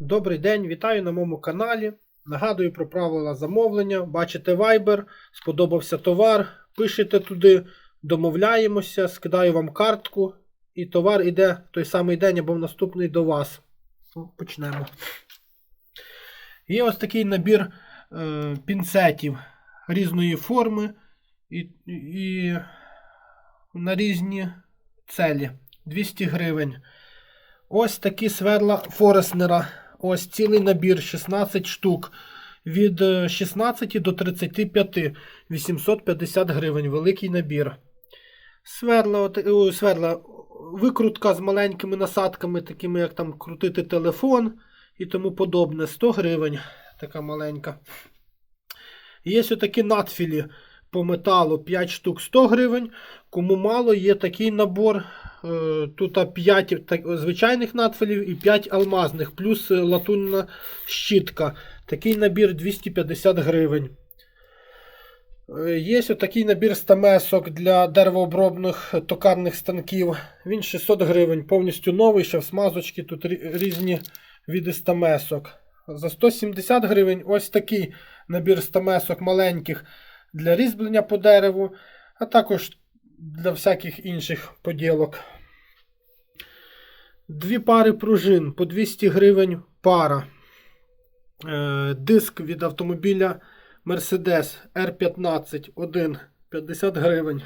Добрий день, вітаю на моєму каналі. Нагадую про правила замовлення. Бачите Viber, сподобався товар. Пишете туди, домовляємося, скидаю вам картку, і товар іде в той самий день або в наступний до вас. Ну, Почнемо. Є ось такий набір е, пінцетів різної форми і, і на різні целі. 200 гривень. Ось такі сверла Фореснера. Ось цілий набір 16 штук. Від е, 16 до 35 850 гривень. Великий набір. Сверла, о, сверла, викрутка з маленькими насадками, такими як там крутити телефон і тому подобне. 100 гривень. Така маленька. Є такі надфілі по металу 5 штук 100 гривень. Кому мало, є такий набор. Е, Тут 5 звичайних надфілів і 5 алмазних, плюс е, латунна щітка. Такий набір 250 гривень. Е, Є ось такий набір стамесок для деревообробних токарних станків. Він 600 гривень, повністю новий, ще в смазочці. Тут різні види стамесок. За 170 гривень ось такий набір стамесок маленьких для різьблення по дереву, а також для всяких інших поділок. Дві пари пружин по 200 гривень пара. Е, Диск від автомобіля Mercedes R15 1 50 гривень.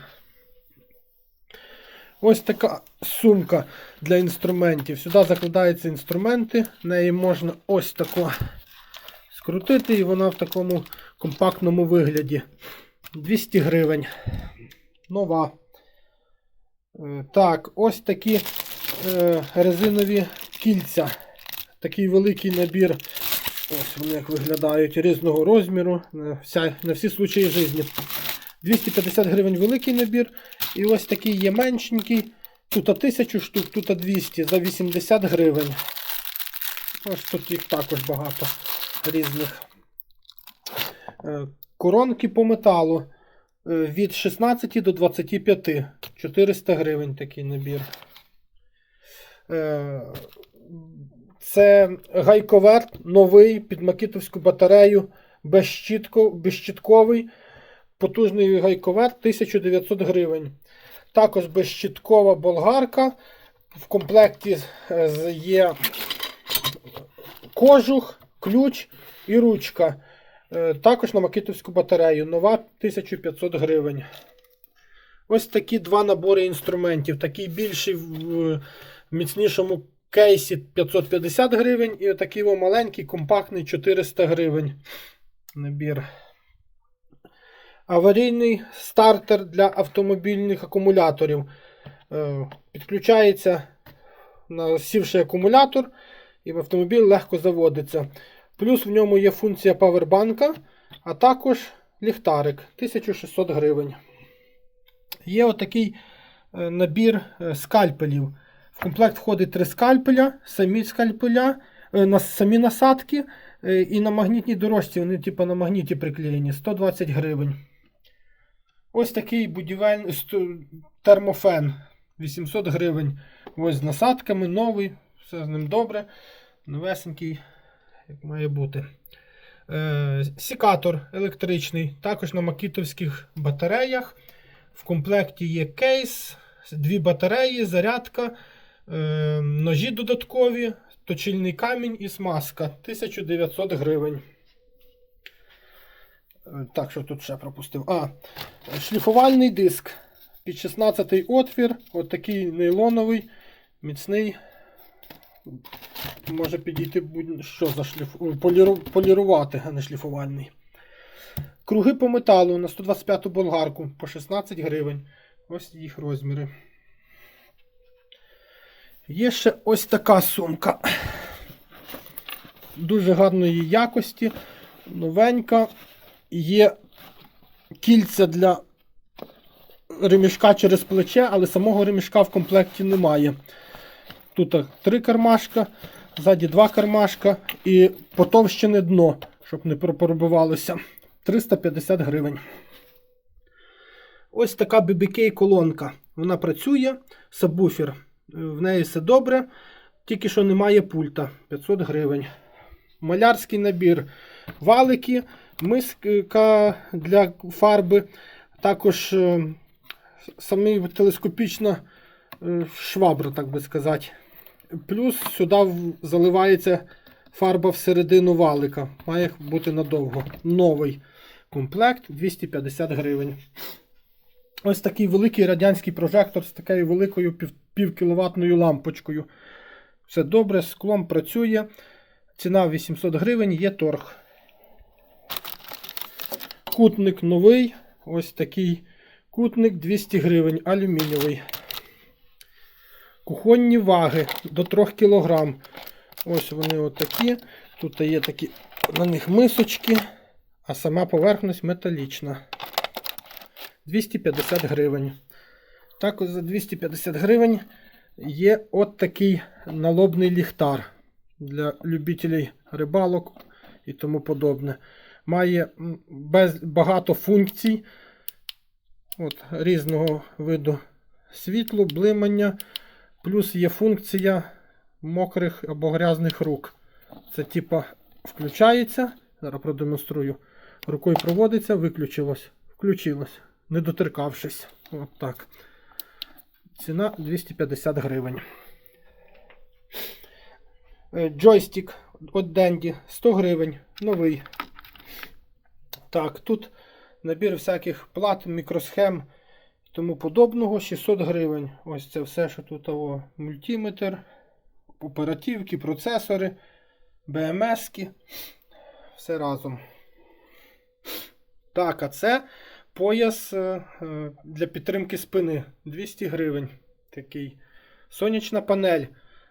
Ось така сумка для інструментів. Сюди закладаються інструменти. Неї можна ось тако скрутити, і вона в такому компактному вигляді. 200 гривень. Нова. Е, Так, ось такі е, резинові кільця. Такий великий набір. Ось вони як виглядають різного розміру. На, вся, на всі случаї житті. 250 гривень великий набір. І ось такий є меншенький. Тут 1000 штук, тут 200 за 80 гривень. Ось тут їх також багато різних. Е, Коронки по металу від 16 до 25. 400 гривень такий набір. Е, Це гайковерт новий під макітовську батарею безщітко, безщітковий. Потужний гайковерт 1900 гривень. Також безщіткова болгарка. В комплекті е, є кожух, ключ і ручка. Е, Також на макітовську батарею. Нова 1500 гривень. Ось такі два набори інструментів. Такий більший в міцнішому кейсі 550 гривень. І отакий маленький, компактний 400 гривень. Набір. Аварійний стартер для автомобільних акумуляторів. Е, Підключається сівший акумулятор, і автомобіль легко заводиться. Плюс в ньому є функція павербанка, а також ліхтарик 1600 гривень. Є отакий е, набір е, скальпелів. В комплект входить три скальпеля, самі скальпеля, е, самі насадки і на магнітній дорожці. Вони типу, на магніті приклеєні 120 гривень. Ось такий будівельний термофен 800 гривень. Ось з насадками, новий, все з ним добре. Новесенький, як має бути. Е, сікатор електричний, також на макітовських батареях. В комплекті є кейс, дві батареї, зарядка, е, ножі додаткові, точильний камінь і смазка 1900 гривень. Е, Так, що тут ще пропустив? А, шліфувальний диск. Під 16 отвір, отакий нейлоновий, міцний. Може підійти будь-що за шліф... Поліру... полірувати, а не шліфувальний. Круги по металу на 125-ту болгарку по 16 гривень. Ось їх розміри. Є ще ось така сумка. Дуже гарної якості, новенька. Є кільця для ремішка через плече, але самого ремішка в комплекті немає. Тут три кармашка, ззаді два кармашка і потовщене дно, щоб не пробивалося. 350 гривень. Ось така BBK колонка. Вона працює, сабвуфер. В неї все добре. Тільки що немає пульта 500 гривень. Малярський набір. Валики, миска для фарби, також е, самі телескопічна е, швабра, так би сказати. Плюс сюди заливається фарба всередину валика. Має бути надовго. Новий комплект 250 гривень. Ось такий великий радянський прожектор з такою великою пів, півкіловатною лампочкою. Все добре, склом працює. Ціна 800 гривень, є торг. Кутник новий. Ось такий кутник 200 гривень, алюмінієвий. Кухонні ваги до 3 кг. Ось вони отакі. Тут є такі на них мисочки, а сама поверхність металічна. 250 гривень. Також за 250 гривень є от такий налобний ліхтар для любителів рибалок і тому подобне. Має без, багато функцій от, різного виду світлу, блимання. Плюс є функція мокрих або грязних рук. Це типа включається. Зараз продемонструю. Рукою проводиться, виключилось. Включилось, не доторкавшись. От так. Ціна 250 гривень. Е, Джойстик від Денді 100 гривень. Новий. Так, тут набір всяких плат, мікросхем тому подобного 600 гривень. Ось це все, що тут о, мультиметр, оперативки, процесори, БМСки. Все разом. Так, а це пояс е, е, для підтримки спини 200 гривень. Такий. Сонячна панель.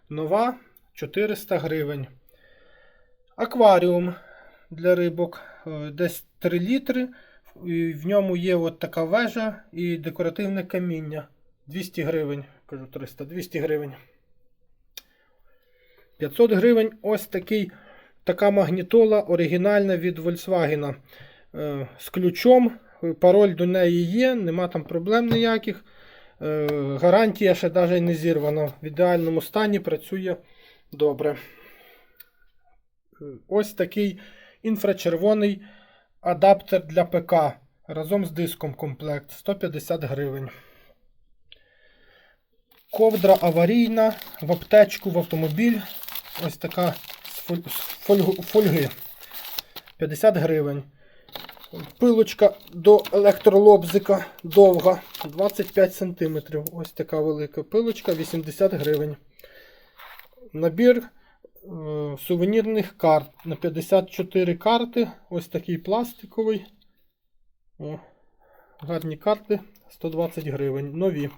Нова 400 гривень. Акваріум для рибок. е, Десь 3 літри. І в ньому є от така вежа і декоративне каміння. 200 гривень. Кажу 300, 200 гривень. 500 гривень ось такий, така магнітола оригінальна від Volkswagen. Е, з ключом. Пароль до неї є, нема там проблем ніяких. Е, гарантія ще навіть не зірвана. В ідеальному стані працює добре. Е, Ось такий інфрачервоний адаптер для ПК. Разом з диском комплект 150 гривень. Ковдра аварійна в аптечку в автомобіль. Ось така з фольги. 50 гривень. Пилочка до електролобзика довга 25 см. Ось така велика пилочка 80 гривень. Набір сувенірних карт на 54 карти. Ось такий пластиковий. О, гарні карти 120 гривень. Нові.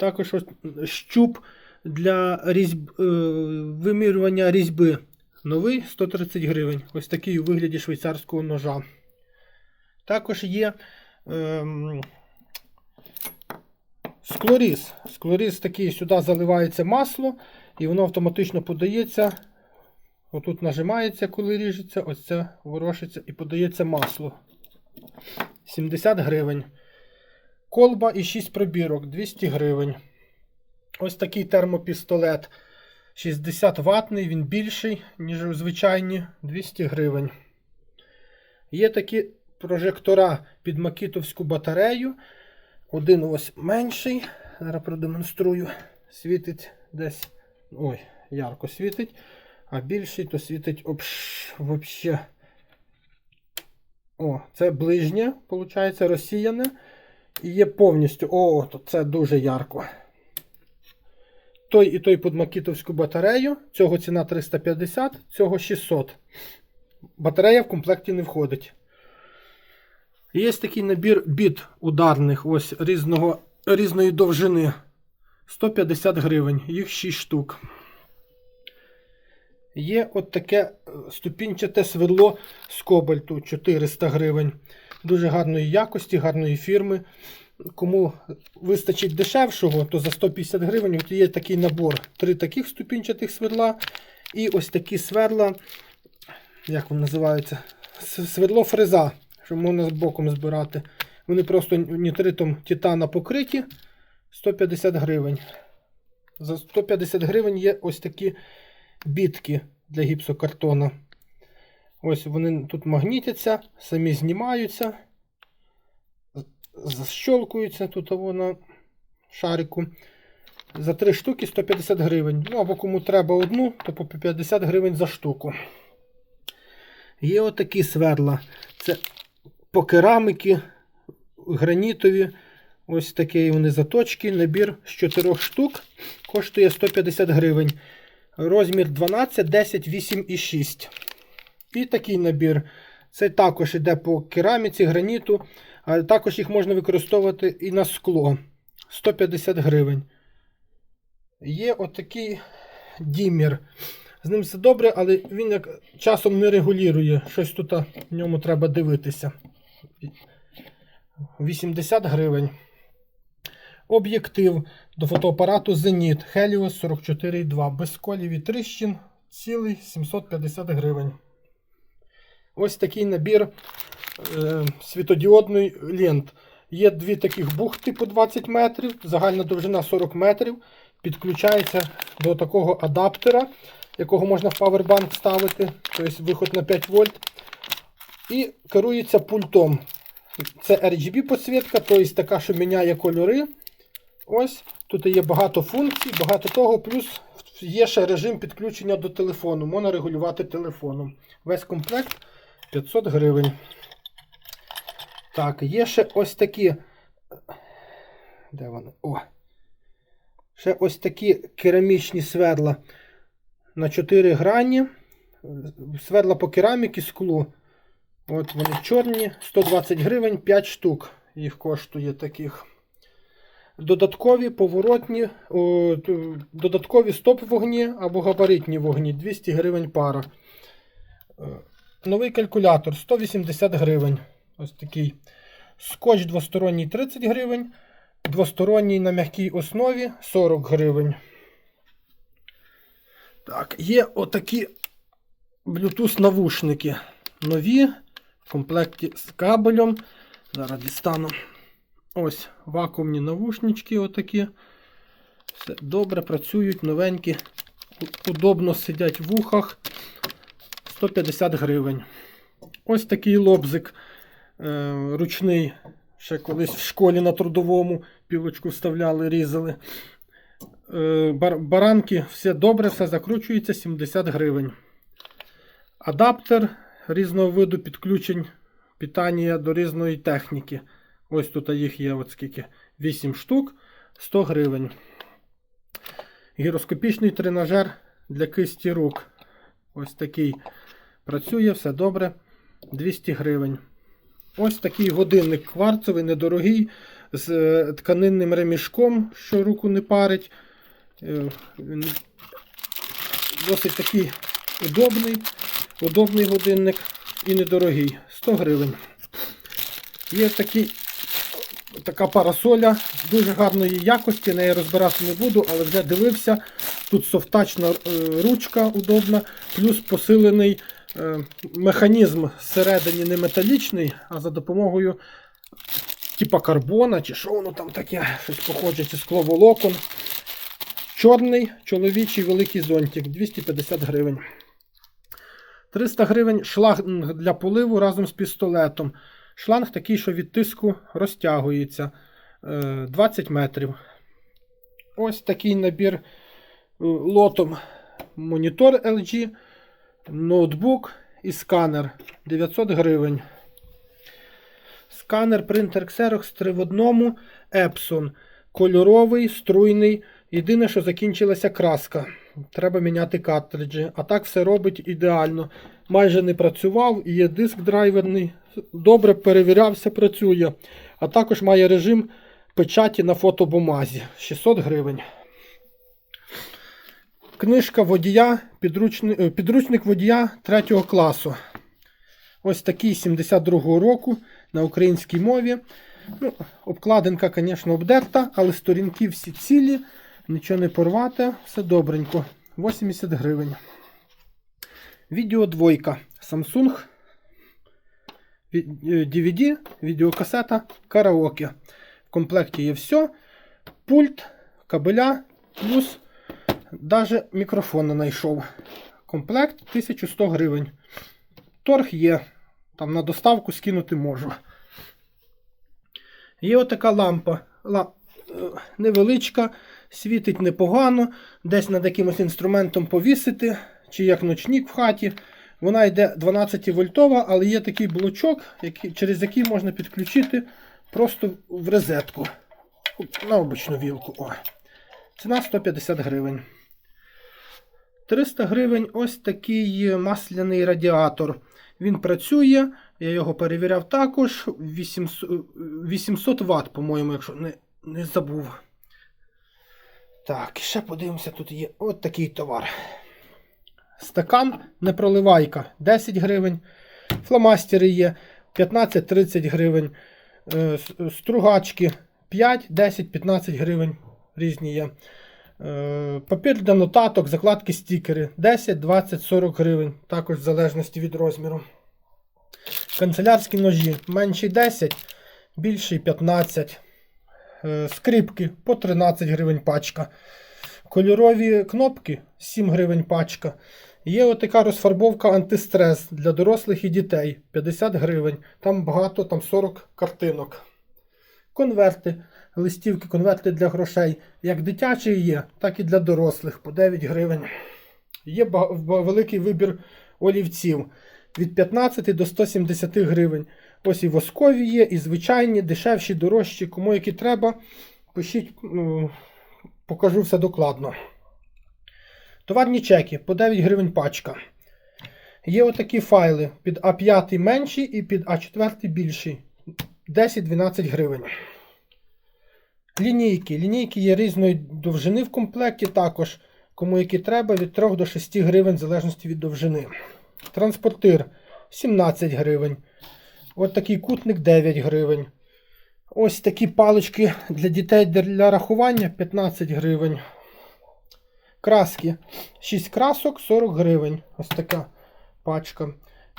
Також ось щуп для різьб, е, вимірювання різьби. Новий 130 гривень. Ось такий у вигляді швейцарського ножа. Також є ем, склоріз. Склоріз такий, сюди заливається масло, і воно автоматично подається. Отут нажимається, коли ріжеться, ось це ворошиться і подається масло. 70 гривень. Колба і 6 пробірок 200 гривень. Ось такий термопістолет. 60 ватний, він більший, ніж у звичайні 200 гривень. Є такі прожектора під макітовську батарею. Один ось менший. Зараз продемонструю. Світить десь. Ой, ярко світить. А більший то світить вообще. О, це ближнє, виходить, розсіяне. І є повністю. О, то це дуже ярко. Той і той під макітовську батарею. Цього ціна 350, цього 600. Батарея в комплекті не входить. Є такий набір біт ударних ось різного, різної довжини. 150 гривень, їх 6 штук. Є от таке е, ступінчате сверло з кобальту 400 гривень. Дуже гарної якості, гарної фірми. Кому вистачить дешевшого, то за 150 гривень от є такий набор. Три таких ступінчатих сверла. І ось такі сверла, як вони називаються? Свердло фреза, що можна з боком збирати. Вони просто нітритом титана покриті 150 гривень. За 150 гривень є ось такі бітки для гіпсокартона. Ось вони тут магнітяться, самі знімаються, защолкуються тут на шарику. За 3 штуки 150 гривень. Ну або кому треба одну, то по 50 гривень за штуку. Є отакі сверла. Це по кераміки, гранітові. Ось такі вони заточки. Набір з 4 штук. Коштує 150 гривень. Розмір 12, 10, 8 і 6. І такий набір. Це також йде по кераміці, граніту, а також їх можна використовувати і на скло. 150 гривень. Є отакий дімір. З ним все добре, але він як часом не регулює. Щось тут в ньому треба дивитися. 80 гривень. Об'єктив до фотоапарату Zenit Helios 44,2. Без колів і тріщин. Цілий 750 гривень. Ось такий набір е, світодіодної лент. Є дві таких бухти по 20 метрів, загальна довжина 40 метрів. Підключається до такого адаптера, якого можна в павербанк ставити, тобто виход на 5 вольт. І керується пультом. Це RGB підсвітка, тобто така, що міняє кольори. Ось тут є багато функцій, багато того, плюс є ще режим підключення до телефону. Можна регулювати телефоном. Весь комплект 500 гривень. Так, є ще ось такі. Де вони? О! Ще ось такі керамічні сверла на 4 грані. Сверла по кераміки склу. От вони чорні, 120 гривень, 5 штук їх коштує таких. Додаткові поворотні, о, додаткові стоп-вогні або габаритні вогні 200 гривень пара. Е, Новий калькулятор 180 гривень. Ось такий. Скотч двосторонній 30 гривень. Двосторонній на м'якій основі 40 гривень. Так, є отакі Bluetooth навушники. Нові в комплекті з кабелем. Зараз дістану. Ось вакуумні навушнички отакі. Все добре працюють, новенькі. Удобно сидять в ухах. 150 гривень. Ось такий лобзик е, ручний. Ще колись в школі на трудовому пілочку вставляли, різали. Е, бар- баранки, все добре, все закручується 70 гривень. Адаптер різного виду підключень питання до різної техніки. Ось тут їх є от скільки. 8 штук, 100 гривень. Гіроскопічний тренажер для кисті рук. Ось такий. Працює, все добре. 200 гривень. Ось такий годинник кварцевий, недорогий, з е, тканинним ремішком, що руку не парить. Е, він Досить такий удобний, удобний годинник і недорогий. 100 гривень. Є такий, така парасоля дуже гарної якості, неї розбирати не буду, але вже дивився. Тут софтачна е, ручка удобна, плюс посилений е, механізм зсередині не металічний, а за допомогою типа карбона, чи що воно там таке, щось похоже, чи скловолокон. Чорний чоловічий великий зонтик 250 гривень. 300 гривень шланг для поливу разом з пістолетом. Шланг такий, що від тиску розтягується е, 20 метрів. Ось такий набір е, лотом монітор LG, ноутбук і сканер 900 гривень. Сканер принтер Xerox 3 в одному Epson. Кольоровий, струйний. Єдине, що закінчилася краска. Треба міняти картриджі. А так все робить ідеально. Майже не працював, і є диск драйверний. Добре перевірявся, працює. А також має режим печаті на фотобумазі. 600 гривень. Книжка водія, підручник, е, підручник водія 3 класу. Ось такий 72-го року на українській мові. Ну, обкладинка, звісно, обдерта, але сторінки всі цілі, нічого не порвати, все добренько. 80 гривень. Відео двойка. Samsung. Е, DVD, відеокасета, караоке. В комплекті є все. Пульт, кабеля, плюс Даже мікрофон знайшов. Комплект 1100 гривень. Торг є. Там на доставку скинути можу. Є отака лампа. Ла... е, Невеличка, світить непогано. Десь над якимось інструментом повісити, чи як ночник в хаті. Вона йде 12 вольтова, але є такий блочок, який, через який можна підключити просто в розетку. На обичну вілку. О. Ціна 150 гривень. 300 гривень ось такий масляний радіатор. Він працює, я його перевіряв також. 800, 800 Вт, по-моєму, якщо не, не забув. Так, ще подивимося, тут є от такий товар. Стакан непроливайка 10 гривень. Фломастери є 15-30 гривень. Е, Стругачки 5, 10, 15 гривень. Різні є. Е, Папір для нотаток, закладки стікери 10, 20, 40 гривень. Також в залежності від розміру. Канцелярські ножі менший 10, більший 15. Е, Скрипки по 13 гривень пачка. Кольорові кнопки 7 гривень пачка. Є отака розфарбовка антистрес для дорослих і дітей 50 гривень. Там багато, там 40 картинок. Конверти, листівки, конверти для грошей. Як дитячі є, так і для дорослих по 9 гривень. Є великий вибір олівців від 15 до 170 гривень. Ось і воскові є, і звичайні, дешевші, дорожчі, кому які треба. Пишіть, ну, покажу все докладно. Товарні чеки по 9 гривень пачка. Є отакі файли під А5 менші і під А4 більші. 10-12 гривень. Лінійки. Лінійки є різної довжини в комплекті також. Кому які треба, від 3 до 6 гривень в залежності від довжини. Транспортир 17 гривень. От такий кутник 9 гривень. Ось такі палички для дітей для рахування 15 гривень. Краски. 6 красок 40 гривень. Ось така пачка.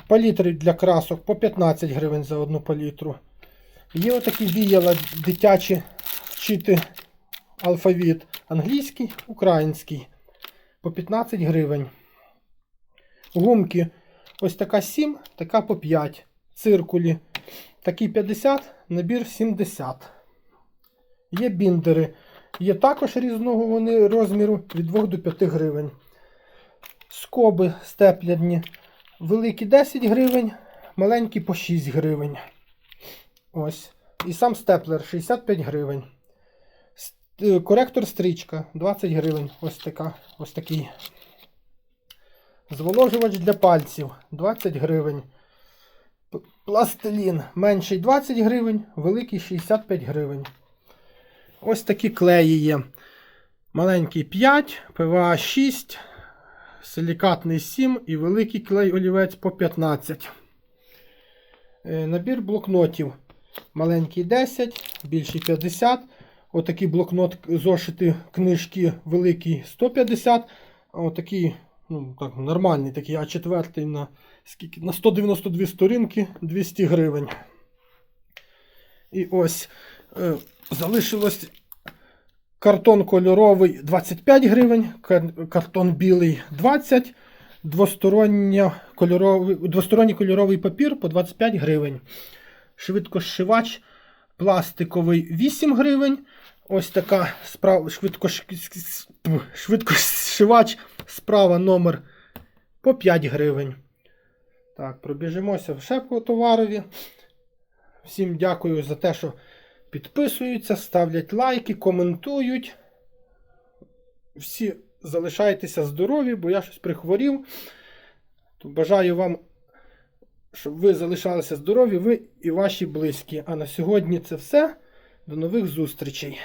Палітри для красок по 15 гривень за одну палітру. Є отакі віяла дитячі вчити алфавіт англійський, український. По 15 гривень. Гумки. Ось така 7, така по 5. Циркулі. Такий 50, набір 70. Є біндери. Є також різного вони розміру від 2 до 5 гривень. Скоби степлярні. Великі 10 гривень, маленькі по 6 гривень. Ось. І сам степлер 65 гривень. Е, Коректор стрічка 20 гривень. Ось така. Ось такий. Зволожувач для пальців 20 гривень. Пластилін менший 20 гривень, великий 65 гривень. Ось такі клеї є. Маленький 5, ПВА 6, силікатний 7 і великий клей олівець по 15. Е, Набір блокнотів. Маленький 10, більший 50. Отакий блокнот зошити книжки великий 150. А отакий, ну так, нормальний такий А4 на, скільки, на 192 сторінки 200 гривень. І ось е, залишилось картон кольоровий 25 гривень, кар- картон білий 20, двостороння кольоровий, двосторонній кольоровий папір по 25 гривень. Швидкошивач пластиковий 8 гривень. Ось така справа, швидкош... швидкошивач справа номер по 5 гривень. Так, пробіжимося ще по товарові. Всім дякую за те, що підписуються, ставлять лайки, коментують. Всі залишайтеся здорові, бо я щось прихворів. То бажаю вам, щоб ви залишалися здорові, ви і ваші близькі. А на сьогодні це все. До нових зустрічей!